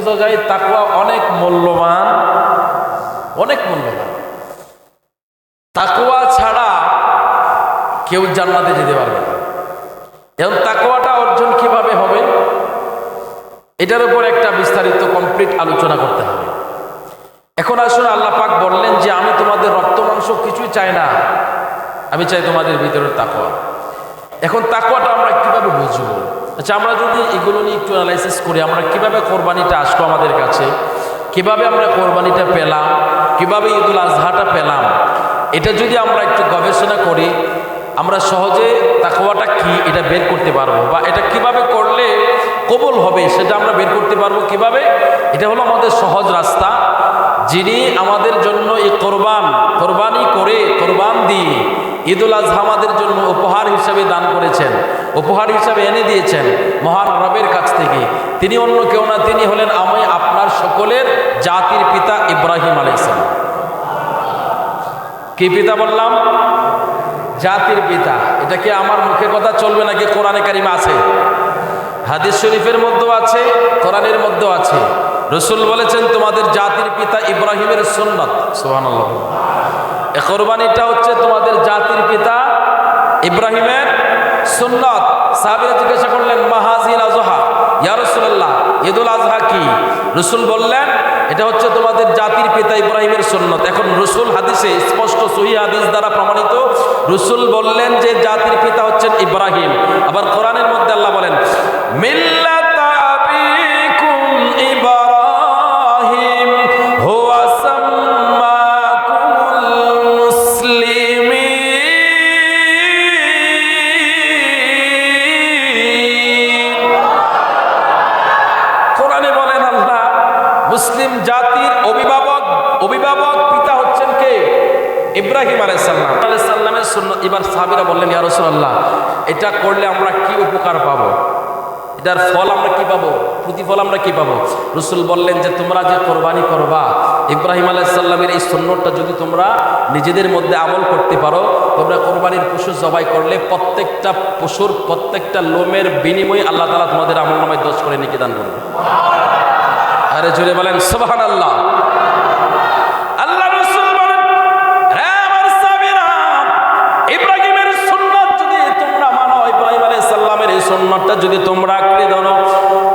বোঝা যায় তাকওয়া অনেক মূল্যবান অনেক মূল্যবান। তাকওয়া ছাড়া কেউ জান্নাতে যেতে পারবে না। এবং তাকওয়াটা অর্জন কীভাবে হবে? এটার উপর একটা বিস্তারিত কমপ্লিট আলোচনা করতে হবে। এখন আসলে আল্লাহ পাক বললেন যে, আমি তোমাদের রক্ত, মাংস কিছুই চাই না। আমি চাই তোমাদের ভিতরের তাকওয়া। এখন তাকুয়াটা আমরা কীভাবে বুঝব? আচ্ছা আমরা যদি এগুলো নিয়ে একটু অ্যানালাইসিস করি, আমরা কীভাবে কোরবানিটা আসলো আমাদের কাছে? কীভাবে আমরা কোরবানিটা পেলাম? কীভাবে ঈদুল আজহাটা পেলাম? এটা যদি আমরা একটু গবেষণা করি, আমরা সহজে তাকওয়াটা কি, এটা বের করতে পারব। বা এটা কীভাবে করলে কবল হবে, সেটা আমরা বের করতে পারব কীভাবে? এটা হলো আমাদের সহজ রাস্তা। যিনি আমাদের জন্য এই কোরবান, কোরবানি করে কোরবান দিয়ে ঈদুল আজহা আমাদের জন্য উপহার হিসাবে দান করেছেন। উপহার হিসাবে এনে দিয়েছেন মহান রবের কাছ থেকে। তিনি অন্য কেউ না, তিনি হলেন আমি আপনার সকলের জাতির পিতা ইব্রাহিম আলাইসালাম কি পিতা বললাম? জাতির পিতা। এটা কি আমার মুখে কথা চলবে নাকি কোরআনে কারিম আছে? হাদিস শরীফের মধ্যেও আছে, কোরআনের মধ্যেও আছে। রসুল বলেছেন, তোমাদের জাতির পিতা ইব্রাহিমের সুন্নত। সোহান এ কোরবানিটা হচ্ছে তোমাদের জাতির পিতা ইব্রাহিমের সুন্নত। সাহাবিরা জিজ্ঞাসা করলেন, মাহাজিল আজহা? ইয়ারসুল্লাহ ঈদুল আজহা কি? রসুল বললেন, এটা হচ্ছে তোমাদের জাতির পিতা ইব্রাহিমের সুন্নত। এখন রসুল হাদিসে স্পষ্ট সহি হাদিস দ্বারা প্রমাণিত। রসুল বললেন যে জাতির পিতা হচ্ছেন ইব্রাহিম। আবার কোরআনের মধ্যে আল্লাহ বলেন, মিল্লাতা ইব্রাহিম আলাইসাল্লাম আলাইসাল্লামের সুন্নত এবার সাহাবিরা বললেন, ইয়া রাসূলুল্লাহ, এটা করলে আমরা কি উপকার পাবো? এটার ফল আমরা কি পাবো? প্রতিফল আমরা কি পাবো? রসুল বললেন যে, তোমরা যে কোরবানি করবা, ইব্রাহিম আলাইসাল্লামের এই সুন্নতটা যদি তোমরা নিজেদের মধ্যে আমল করতে পারো, তোমরা কোরবানির পশু জবাই করলে প্রত্যেকটা পশুর প্রত্যেকটা লোমের বিনিময়ে আল্লাহ তালা তোমাদের আমল নামায় দোষ করে নিকেদান করবে। আরে জুড়ে বলেন সোবাহান আল্লাহ যদি তোমরা আঁকড়ে ধরো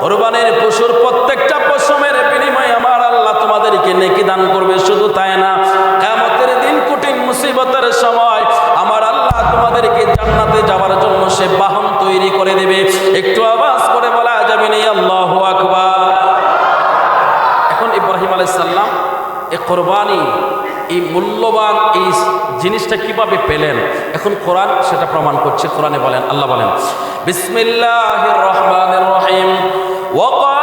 কোরবানির পশুর প্রত্যেকটা পশমের বিনিময়ে আমার আল্লাহ তোমাদেরকে নেকি দান করবে, শুধু তাই না, কিয়ামতের দিন কঠিন মুসিবতের সময় আমার আল্লাহ তোমাদেরকে জান্নাতে যাওয়ার জন্য সে বাহন তৈরি করে দেবে। একটু আওয়াজ করে বলা যাবে না, আল্লাহু আকবার। এখন ইব্রাহিম আলাইসাল্লাম এ কোরবানি এই মূল্যবান এই জিনিসটা কীভাবে পেলেন? এখন কোরআন সেটা প্রমাণ করছে। কোরআনে বলেন, আল্লাহ বলেন বিসমিল্লাহ রহমান রহিম। ওয়া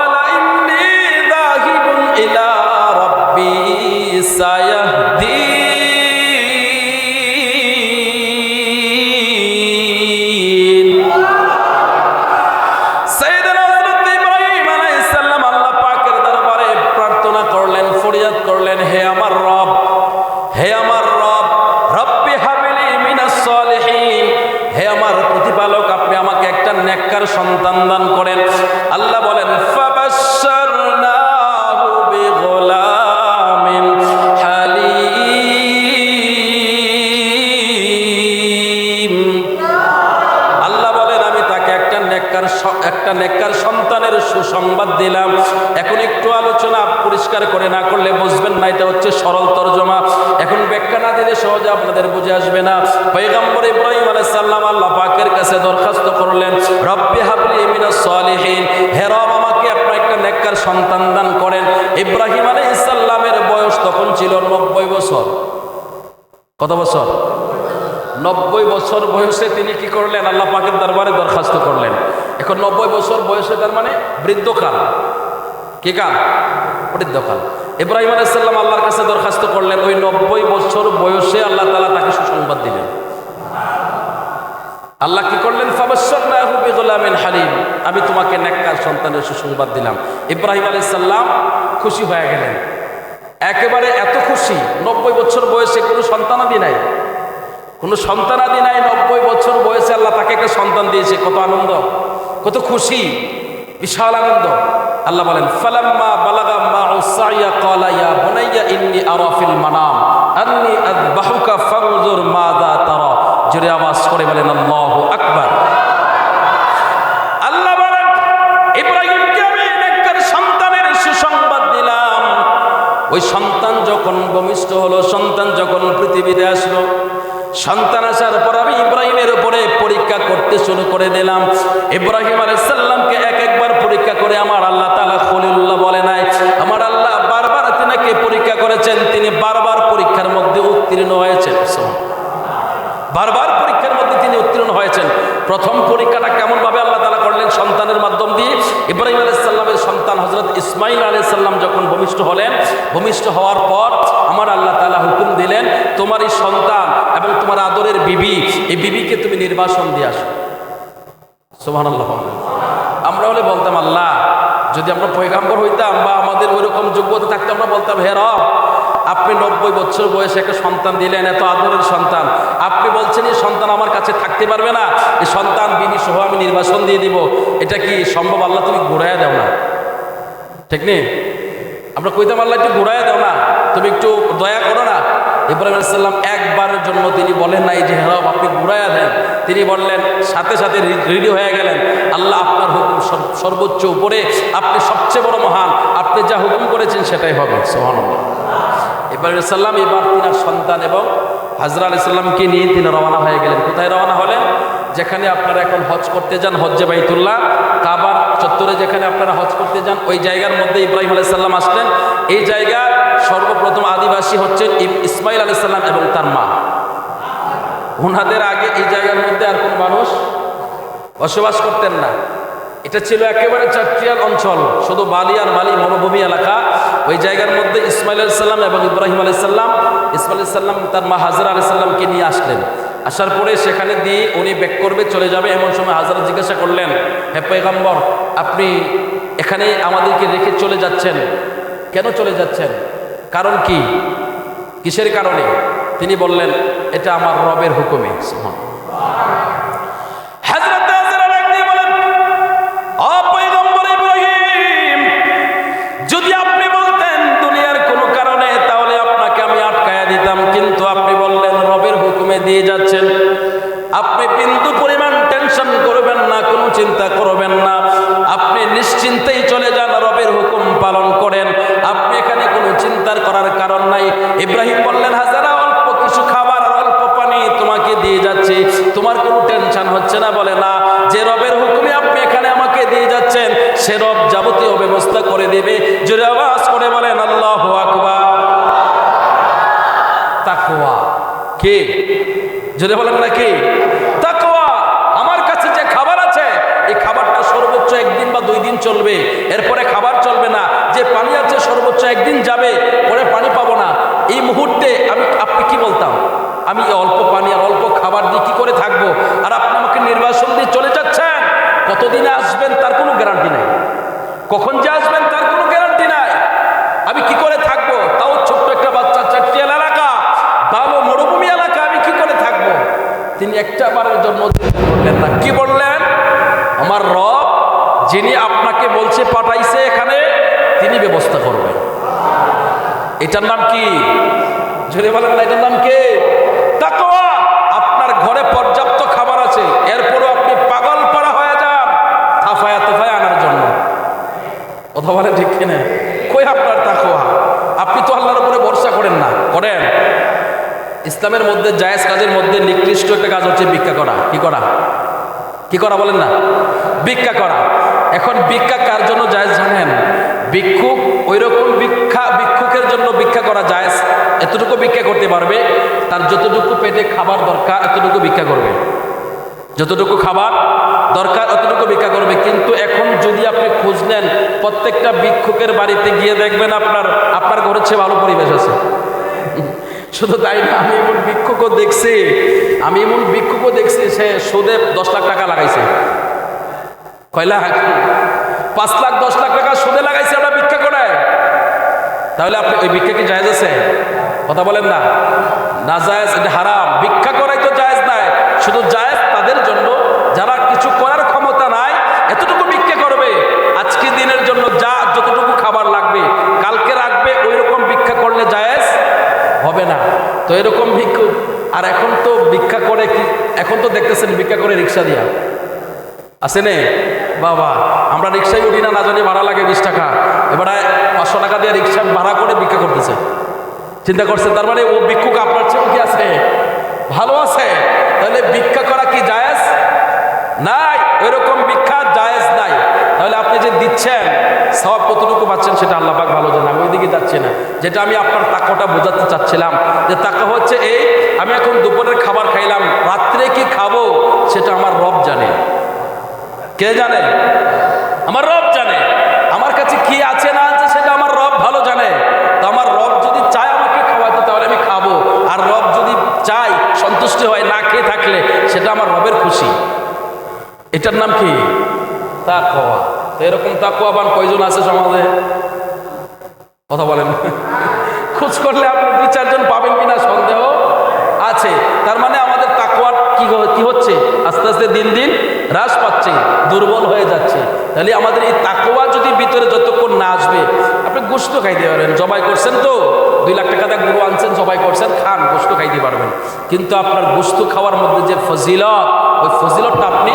বছর? কত বছর? নব্বই বছর বয়সে তিনি কি করলেন? আল্লাহ পাকের দরবারে দরখাস্ত করলেন। এখন নব্বই বছর বয়সে তার মানে বৃদ্ধকাল। কি কাল? বৃদ্ধকাল। ইব্রাহিম আলাইসাল্লাম আল্লাহর কাছে দরখাস্ত করলেন, ওই নব্বই বছর বয়সে আল্লাহ তালা তাকে সুসংবাদ দিলেন। আল্লাহ কি করলেন? হালিম। আমি তোমাকে নেককার সন্তানের সুসংবাদ দিলাম। ইব্রাহিম আলাইহিস সালাম খুশি হয়ে গেলেন। একেবারে এত খুশি, নব্বই বছর বয়সে কোনো সন্তানাদি নাই। কোনো সন্তানাদি নাই, নব্বই বছর বয়সে আল্লাহ তাকে একটা সন্তান দিয়েছে, কত আনন্দ, কত খুশি, বিশাল আনন্দ। আল্লাহ বলেন, ফালাম্মা বালাগা মা'উ সাইয়া ক্বালা ইয়া বুনাইয়া ইন্নী আরা ফিল মানাম, আন্নী আযবাহুকা ফানজুর মাযা তারা। জোরে আওয়াজ করে বলেন, আল্লাহু আকবার। হলো সন্তান যখন পৃথিবীতে আসলো, সন্তান আসার পর আমি ইব্রাহিমের উপরে পরীক্ষা করতে শুরু করে দিলাম। ইব্রাহিম আলাইসাল্লামকে এক একবার পরীক্ষা করে আমার আল্লাহ তালা খলিল্লাহ বলে নাই। আমার আল্লাহ বারবার তিনাকে পরীক্ষা করেছেন, তিনি বারবার পরীক্ষার মধ্যে উত্তীর্ণ হয়েছেন। বারবার পরীক্ষার মধ্যে তিনি উত্তীর্ণ হয়েছেন। প্রথম পরীক্ষাটা কেমনভাবে আল্লাহ তালা করলেন সন্তানের মাধ্যম দিয়ে? ইব্রাহিম আলাইসাল্লামের সন্তান হজরত ইসমাইল আলাইসাল্লাম যখন ভূমিষ্ঠ হলেন, ভূমিষ্ঠ হওয়ার পর আল্লাহ তালা হুকুম দিলেন তোমার এই সন্তান এবং তোমার আদরের বিবি, এই বিবিকে তুমি নির্বাসন দিয়ে আসো। সোহান আল্লাহ আমরা হলে বলতাম, আল্লাহ, যদি আমরা পয়গাম্বর হইতাম বা আমাদের ওই রকম যোগ্যতা থাকতো, আমরা বলতাম, হে আপনি নব্বই বছর বয়সে একটা সন্তান দিলেন, এত আদরের সন্তান। আপনি বলছেন, এই সন্তান আমার কাছে থাকতে পারবে না, এই সন্তান, বিবি সহ আমি নির্বাসন দিয়ে দিব। এটা কি সম্ভব? আল্লাহ, তুমি ঘুরাইয়া দাও না। ঠিক নেই? আমরা কইতাম, আল্লাহ, একটু ঘুরাইয়া দাও না। তুমি একটু দয়া করো না। ইব্রাহিম আলাইসাল্লাম একবারের জন্য তিনি বলেন নাই যে হ্যাঁ আপনি ঘুরাইয়া দেন। তিনি বললেন, সাথে সাথে রেডি হয়ে গেলেন। আল্লাহ আপনার হুকুম সর্বোচ্চ উপরে আপনি সবচেয়ে বড় মহান। আপনি যা হুকুম করেছেন সেটাই হবে। সোহান ইব্রাহিম সাল্লাম এবার তিনার সন্তান এবং হাজরা আলি সাল্লামকে নিয়ে তিনি রওনা হয়ে গেলেন। কোথায় রওনা হলেন? যেখানে আপনারা এখন হজ করতে যান, হজ্জে বাইতুল্লাহ। কাবার চত্বরে যেখানে আপনারা হজ করতে যান, ওই জায়গার মধ্যে ইব্রাহিম আলাইসাল্লাম আসলেন। এই জায়গা সর্বপ্রথম আদিবাসী হচ্ছেন ইসমাইল আলাইসাল্লাম এবং তার মা। ওনাদের আগে এই জায়গার মধ্যে আর কোনো মানুষ বসবাস করতেন না। এটা ছিল একেবারে চাট্রিয়াল অঞ্চল, শুধু বালি আর বালি মরুভূমি এলাকা। ওই জায়গার মধ্যে ইসমাইল আলাইসাল্লাম এবং ইব্রাহিম আলাইসাল্লাম ইসমাইল আলাইসাল্লাম তার মা হাজার আলাইসাল্লামকে নিয়ে আসলেন। আসার পরে সেখানে দিয়ে উনি ব্যাক করবে, চলে যাবে। এমন সময় হাজারা জিজ্ঞাসা করলেন, হে পয়গম্বর, আপনি এখানে আমাদেরকে রেখে চলে যাচ্ছেন। কেন চলে যাচ্ছেন? কারণ কি কিসের কারণে তিনি বললেন এটা আমার রবের হুকুমে। তোমার কোনো টেনশন হচ্ছে না, বলে না। যে রবের হুকুমে আপনি এখানে আমাকে দিয়ে যাচ্ছেন, সে রব যাবতীয় ব্যবস্থা করে দেবে। জোরে আওয়াজ করে বলেন, আল্লাহ আকবা তাকুয়া কে? যদি বলেন না কি তাকওয়া আমার কাছে যে খাবার আছে এই খাবারটা সর্বোচ্চ একদিন বা দুই দিন চলবে এরপরে খাবার চলবে না যে পানি আছে সর্বোচ্চ একদিন যাবে পরে পানি পাবো না এই মুহূর্তে আমি আপনি কি বলতাম আমি এই অল্প পানি আর অল্প খাবার দিয়ে কি করে থাকব আর আপনি আমাকে নির্বাসন দিয়ে চলে যাচ্ছেন কতদিনে আসবেন তার কোনো গ্যারান্টি নাই। কখন যে আসবেন তার কোনো গ্যারান্টি নাই। আমি কি করে থাকব? তাও ছোট্ট একটা বাচ্চা চারটিয়াল এলাকা ভালো মরুভূমি এলাকা, আমি কি করে থাকব? তিনি একটা বারের জন্য বললেন না। কি বললেন? আমার রব যিনি আপনাকে বলছে পাঠাইছে এখানে, তিনি ব্যবস্থা করবেন। এটার নাম কি? যদি বলেন না, এটার নাম কি? আপনার ঘরে পর্যাপ্ত খাবার আছে এরপরও আপনি পাগল পাড়া হয়ে যান থাফায়া তোফায়া আনার জন্য কথা বলে ঠিক কিনা? কই আপনার তাকওয়া? আপনি তো আল্লাহর উপরে ভরসা করেন না। করেন। ইসলামের মধ্যে, জায়েজ কাজের মধ্যে নিকৃষ্ট একটা কাজ হচ্ছে ভিক্ষা করা। কি করা? কি করা বলেন না? ভিক্ষা করা। এখন ভিক্ষা কার জন্য জায়েজ জানেন? ভিক্ষুক ওই রকম ভিক্ষা, ভিক্ষুকের জন্য ভিক্ষা করা জায়েজ। এতটুকু ভিক্ষা করতে পারবে, তার যতটুকু পেটে খাবার দরকার, এতটুকু ভিক্ষা করবে। যতটুকু খাবার দরকার, অতটুকু ভিক্ষা করবে। কিন্তু এখন যদি আপনি খোঁজ নেন, প্রত্যেকটা ভিক্ষুকের বাড়িতে গিয়ে দেখবেন আপনার আপনার ঘরের চেয়ে ভালো পরিবেশ আছে। শুধু তাই না, আমি এমন ভিক্ষুকও দেখছি, আমি এমন ভিক্ষুকও দেখছি, সে সুদে দশ লাখ টাকা লাগাইছে। কয় লাখ? পাঁচ লাখ, দশ লাখ টাকা সুদে লাগাইছে, ওটা ভিক্ষা করে। তাহলে আপনি ওই ভিক্ষা কি জায়েজ আছে? কথা বলেন না। না জায়েজ, এটা হারাম। ভিক্ষা করাই তো জায়েজ নাই। শুধু জায়েজ তাদের জন্য যারা কিছু করার ক্ষমতা নাই এত তো এরকম ভিক্ষুক আর এখন তো ভিক্ষা করে কি, এখন তো দেখতেছেন ভিক্ষা করে রিক্সা দিয়া। আছে নে? বাবা, আমরা রিক্সায় উঠি না না জানি ভাড়া লাগে বিশ টাকা। এবারে পাঁচশো টাকা দিয়ে রিক্সা ভাড়া করে ভিক্ষা করতেছে। চিন্তা করছে, তার মানে ও ভিক্ষুক আপনার চেয়েও কি আছে? ভালো আছে। তাহলে ভিক্ষা করা কি জায়েজ? নাই ওইরকম ভিক্ষা জায়েজ নাই তাহলে আপনি যে দিচ্ছেন সব কতটুকু পাচ্ছেন সেটা আল্লাহ পাক ভালো জানে আমি ওইদিকে যাচ্ছি না। যেটা আমি আপনার তাকটা বোঝাতে চাচ্ছিলাম, যে তাকা হচ্ছে এই, আমি এখন দুপুরের খাবার খাইলাম, রাত্রে কি খাব সেটা আমার রব জানে। কে জানে? আমার রব জানে। আমার কাছে কি আছে না আছে সেটা আমার রব ভালো জানে। তো আমার রব যদি চায় আমাকে খাওয়াতে, তাহলে আমি খাব। আর রব যদি চাই সন্তুষ্টি হয় না খেয়ে থাকলে, সেটা আমার রবের খুশি। এটার নাম কি? তা তো এরকম তাকওয়াবান কয়জন আছে সমাজে? কথা বলেন। খোঁজ করলে আপনি দুই, চারজন পাবেন কিনা সন্দেহ আছে। তার মানে আমাদের তাকওয়ার কি কি হচ্ছে? আস্তে আস্তে দিন দিন হ্রাস পাচ্ছে, দুর্বল হয়ে যাচ্ছে। তাহলে আমাদের এই তাকওয়া যদি ভিতরে যতক্ষণ না আসবে, আপনি গোস্ত খাইতে পারবেন। জবাই করছেন তো? দুই লাখ টাকা দিয়ে গরু আনছেন, জবাই করছেন, খান গোস্ত খাইতে পারবেন। কিন্তু আপনার গোস্ত খাওয়ার মধ্যে যে ফজিলত, ওই ফজিলতটা আপনি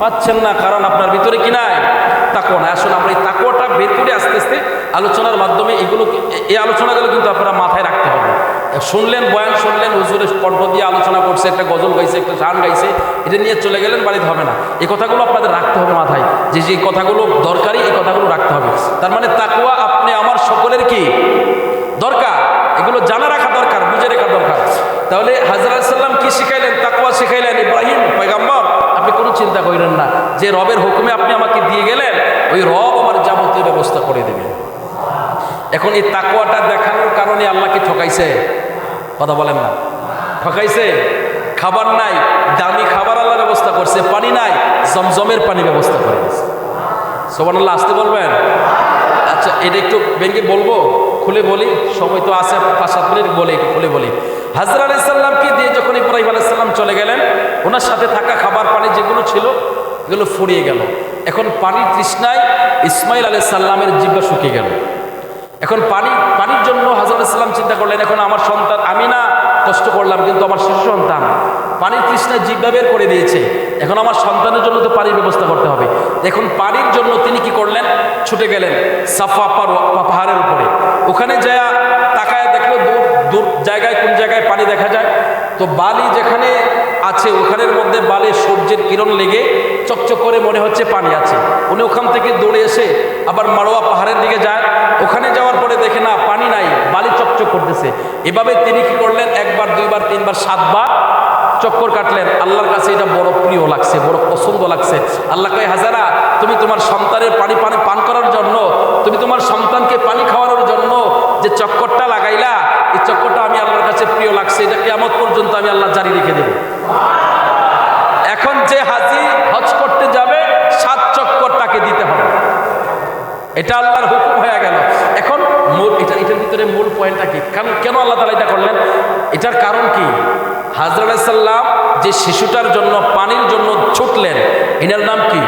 পাচ্ছেন না, কারণ আপনার ভিতরে কি নাই? তাকো না আসলে আমরা এই তাকোটা বের করে আস্তে আস্তে আলোচনার মাধ্যমে এগুলো এই আলোচনাগুলো কিন্তু আপনারা মাথায় রাখতে হবে। শুনলেন বয়ান, শুনলেন হুজুরের কণ্ঠ দিয়ে আলোচনা করছে, একটা গজল গাইছে, একটা গান গাইছে, এটা নিয়ে চলে গেলেন, বাড়িতে হবে না। এই কথাগুলো আপনাদের রাখতে হবে মাথায়। যে যে কথাগুলো দরকারি, এই কথাগুলো রাখতে হবে। তার মানে তাকুয়া আপনি আমার সকলের কি? দরকার। এগুলো জানা রাখা দরকার, বুঝে রাখা দরকার। তাহলে হাজরা সাল্লাম কি শিখাইলেন? তাকুয়া শিখাইলেন ইব্রাহিম, পয়গাম্বর। আপনি কোনো চিন্তা করেন না, যে রবের হুকুমে আপনি আমাকে দিয়ে গেলেন, ওই রব আমার যাবতীয় ব্যবস্থা করে দেবে এখন এই তাকুয়াটা দেখানোর কারণে আল্লাহকে ঠকাইছে। কথা বলেন না। ঠকাইছে? খাবার নাই, দামি খাবার আল্লাহ ব্যবস্থা করছে, পানি নাই, জমজমের পানি ব্যবস্থা করে দিয়েছে। আল্লাহ আসতে বলবেন? আচ্ছা এটা একটু ব্যাংকে বলব? খুলে বলি? সময় তো আছে পাঁচ সাত মিনিট বলে খুলে বলি। হাজরা আলাইসাল্লামকে দিয়ে যখন ইব্রাহিম আলাইসাল্লাম চলে গেলেন, ওনার সাথে থাকা খাবার পানি যেগুলো ছিল, এগুলো ফুরিয়ে গেল। এখন পানির তৃষ্ণায় ইসমাইল আলাইসাল্লামের জিব্বা শুকিয়ে গেল। এখন পানি, পানির জন্য হাজরত ইসলাম চিন্তা করলেন, এখন আমার সন্তান আমি না কষ্ট করলাম, কিন্তু আমার শিশু সন্তান। পানির তৃষ্ণায় জিব্বা বের করে দিয়েছে। এখন আমার সন্তানের জন্য তো পানির ব্যবস্থা করতে হবে। এখন পানির জন্য তিনি কি করলেন? ছুটে গেলেন সাফা পাহাড়ের উপরে। ওখানে যা তাকায় দেখল দূর দূর জায়গায় কোন জায়গায় পানি দেখা যায়। তো বালি যেখানে আছে, ওখানের মধ্যে বালি সূর্যের কিরণ লেগে চকচক করে মনে হচ্ছে পানি আছে। উনি ওখান থেকে দৌড়ে এসে আবার মারোয়া পাহাড়ের দিকে যায়। ওখানে যাওয়ার পরে দেখে, না, পানি নাই, বালি চকচক করতেছে। এভাবে তিনি কি করলেন? একবার, দুইবার, তিনবার, সাতবার চক্কর কাটলেন। আল্লাহর কাছে এটা বড় প্রিয় লাগছে, বড় পছন্দ লাগছে। আল্লাহ কয়, হাজারা, তুমি তোমার সন্তানের পানি পানি, পান করার জন্য, তুমি তোমার সন্তানকে পানি খাওয়ানোর জন্য যে চক্করটা লাগাইলা, এই চক্করটা আমি আল্লাহর কাছে প্রিয় লাগছে, এটা কেমন পর্যন্ত আমি আল্লাহ জারি রেখে দেব। এখন যে হাজি হজ করতে যাবে, সাত চক্কর তাকে দিতে হবে। এটা আল্লাহর হুকুম হয়ে গেল। এখন মূল এটা, এটার ভিতরে মূল পয়েন্টটা কি? কারণ কেন আল্লাহ তালা এটা করলেন? এটার কারণ কি? হাজর যে শিশুটার জন্য, পানির জন্য ছুটলেন, এনার নাম কি?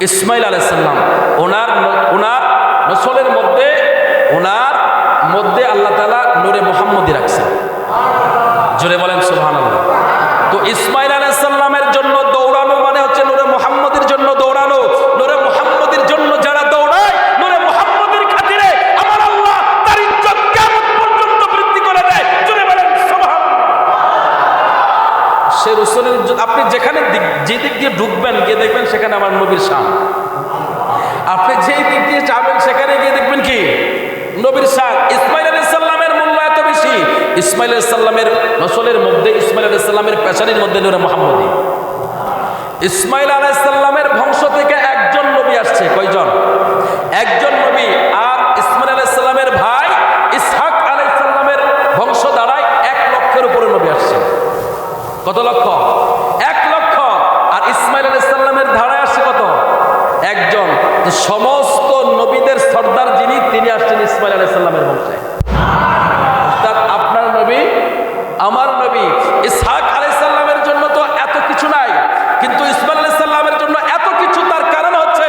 ইসমাইল আলাইসাল্লাম ওনার ওনার নসলের মধ্যে ওনার মধ্যে আল্লাহ তালা নূরে মোহাম্মদী রাখছেন জোরে বলেন সুহান আল্লাহ তো ইসমাইল আলাইসাল্লামের জন্য দৌড়ানো মানে হচ্ছে নূরে মোহাম্মদের জন্য দৌড়ানো নূরে মোহাম্মদের জন্য যারা দৌড়ায় নূরে মোহাম্মদের খাতিরে আমার আল্লাহ তার ইজ্জত কিয়ামত পর্যন্ত বৃদ্ধি করে দেয় জোরে বলেন সুবহান সে রসুলের ইজ্জত আপনি যেখানে দিক- যে দিক দিয়ে ঢুকবেন গিয়ে দেখবেন সেখানে আমার নবীর শান। আপনি যেই দিক দিয়ে যাবেন, সেখানে গিয়ে দেখবেন কি? নবীর শান। ইসমাইল আলাইসাল্লামের মূল্য এত বেশি। ইসমাইল আলাইসাল্লামের নসলের মধ্যে, ইসমাইল আলাইসাল্লামের পেশানির মধ্যে নূরে মোহাম্মদী। ইসমাইল আলাইসাল্লামের বংশ থেকে একজন নবী আসছে। কয়জন? একজন ইসমাইল বংশে আপনার নবী, আমার নবী, ইসহাক জন্য তো এত কিছু নাই, কিন্তু ইসমাইল জন্য এত কিছু, তার কারণ হচ্ছে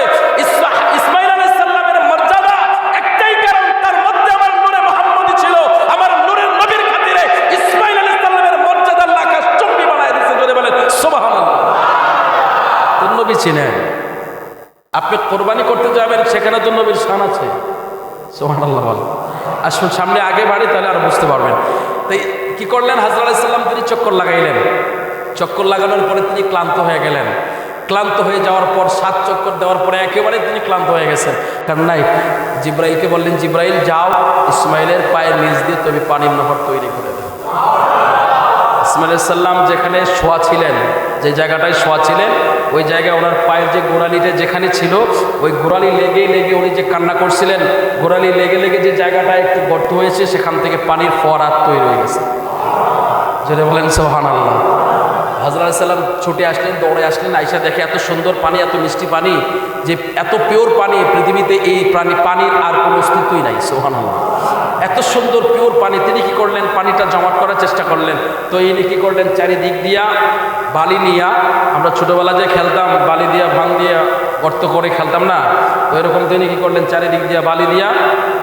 নবীর ইসমাইল আপনি কোরবানি করতে যাবেন, সেখানে তো নবীর সান আছে। সোহান আল্লাহ আসুন সামনে আগে বাড়ি, তাহলে আর বুঝতে পারবেন। তাই কি করলেন? হাজরা আলাইসাল্লাম তিনি চক্কর লাগাইলেন। চক্কর লাগানোর পরে তিনি ক্লান্ত হয়ে গেলেন। ক্লান্ত হয়ে যাওয়ার পর সাত চক্কর দেওয়ার পরে একেবারে তিনি ক্লান্ত হয়ে গেছেন। কারণ নাই, জিব্রাইলকে বললেন, জিব্রাইল, যাও, ইসমাইলের পায়ের নিচ দিয়ে তুমি পানির নহর তৈরি করে ইসমাইল সাল্লাম যেখানে শোয়া ছিলেন, যে জায়গাটায় শোয়া ছিলেন, ওই জায়গায় ওনার পায়ের যে গোড়ালিটা যেখানে ছিল, ওই গোড়ালি লেগে লেগে উনি যে কান্না করছিলেন, গোড়ালি লেগে লেগে যে জায়গাটা একটু গর্ত হয়েছে, সেখান থেকে পানির ফোয়ারা তৈরি হয়ে গেছে। যেটা বলেন সোহান আল্লাহ হজরত সাল্লাম ছুটে আসলেন, দৌড়ে আসলেন আইসা দেখে এত সুন্দর পানি, এত মিষ্টি পানি, যে এত পিওর পানি পৃথিবীতে এই প্রাণী পানির আর কোনো অস্তিত্বই নাই সোহান এত সুন্দর পিওর পানি, তিনি কি করলেন? পানিটা জমাট করার চেষ্টা করলেন। তো ইনি কি করলেন? চারিদিক দিয়া বালি নিয়া আমরা ছোটোবেলা যে খেলতাম, বালি দিয়া ভাঙ দিয়া গর্ত করে খেলতাম না, তো এরকম তিনি কি করলেন? চারিদিক দিয়া বালি দিয়া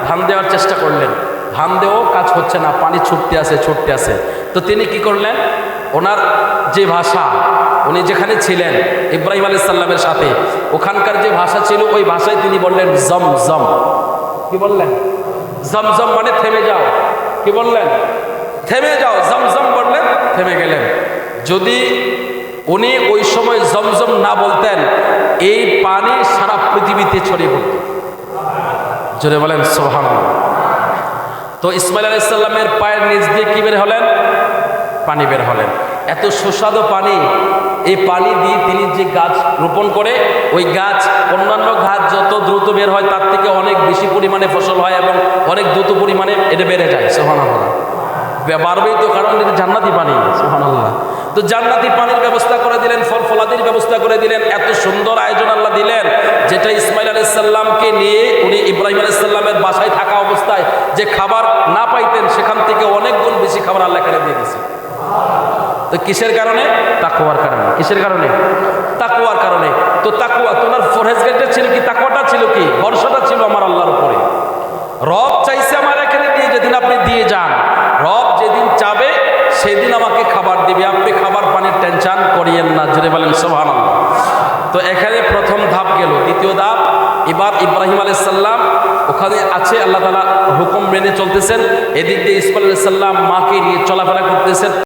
ধান দেওয়ার চেষ্টা করলেন। ধান দেওয়াও কাজ হচ্ছে না, পানি ছুটতে আছে ছুটতে আছে। তো তিনি কি করলেন? ওনার যে ভাষা, উনি যেখানে ছিলেন, ইব্রাহিম আলী সাল্লামের সাথে, ওখানকার যে ভাষা ছিল, ওই ভাষায় তিনি বললেন জম জম কি বললেন? জমজম মানে থেমে যাও। কি বললেন? থেমে যাও। জমজম বললেন, থেমে গেলেন। যদি উনি ওই সময় জমজম না বলতেন, এই পানি সারা পৃথিবীতে ছড়িয়ে পড়ত। জোরে বলেন সোহান তো ইসমাইল আলাইসাল্লামের পায়ের নিচ দিয়ে কি বের হলেন? পানি বের হলেন। এত সুস্বাদু পানি, এই পানি দিয়ে তিনি যে গাছ রোপণ করে, ওই গাছ অন্যান্য গাছ যত দ্রুত বের হয়, তার থেকে অনেক বেশি পরিমাণে ফসল হয় এবং অনেক দ্রুত পরিমাণে এটা বেড়ে যায়। সোহান আল্লাহ বাড়বেই তো, কারণ এটা জান্নাতি পানি। সোহান আল্লাহ তো জান্নাতি পানির ব্যবস্থা করে দিলেন, ফল ফলাদির ব্যবস্থা করে দিলেন, এত সুন্দর আয়োজন আল্লাহ দিলেন, যেটা ইসমাইল আলাইসাল্লামকে নিয়ে উনি ইব্রাহিম আলাইসাল্লামের বাসায় থাকা অবস্থায় যে খাবার না পাইতেন, সেখান থেকে অনেক গুণ বেশি খাবার আল্লাহ এখানে দিয়ে দিয়েছে তো কিসের কারণে? তাকুয়ার কারণে। কিসের কারণে? তাকুয়ার কারণে। তো তাকুয়া তোমার ফরেজগেটটা ছিল কি? তাকুয়াটা ছিল কি? ভরসাটা ছিল আমার আল্লাহর উপরে। রব চাইছে আমার এখানে দিয়ে যেদিন আপনি দিয়ে যান। রব যেদিন চাবে, সেদিন আমাকে খাবার দিবে। আপনি খাবার পানির টেনশন করিয়েন না। জুড়ে বলেন সোহান তো এখানে প্রথম ধাপ গেল। দ্বিতীয় ধাপ, এবার ইব্রাহিম আলাইসাল্লাম ওখানে আছে, আল্লাহ তালা হুকুম মেনে চলতেছেন। এদিক দিয়ে ইসমাল আলাইসাল্লাম মাকে নিয়ে চলাফেরা করতেছেন।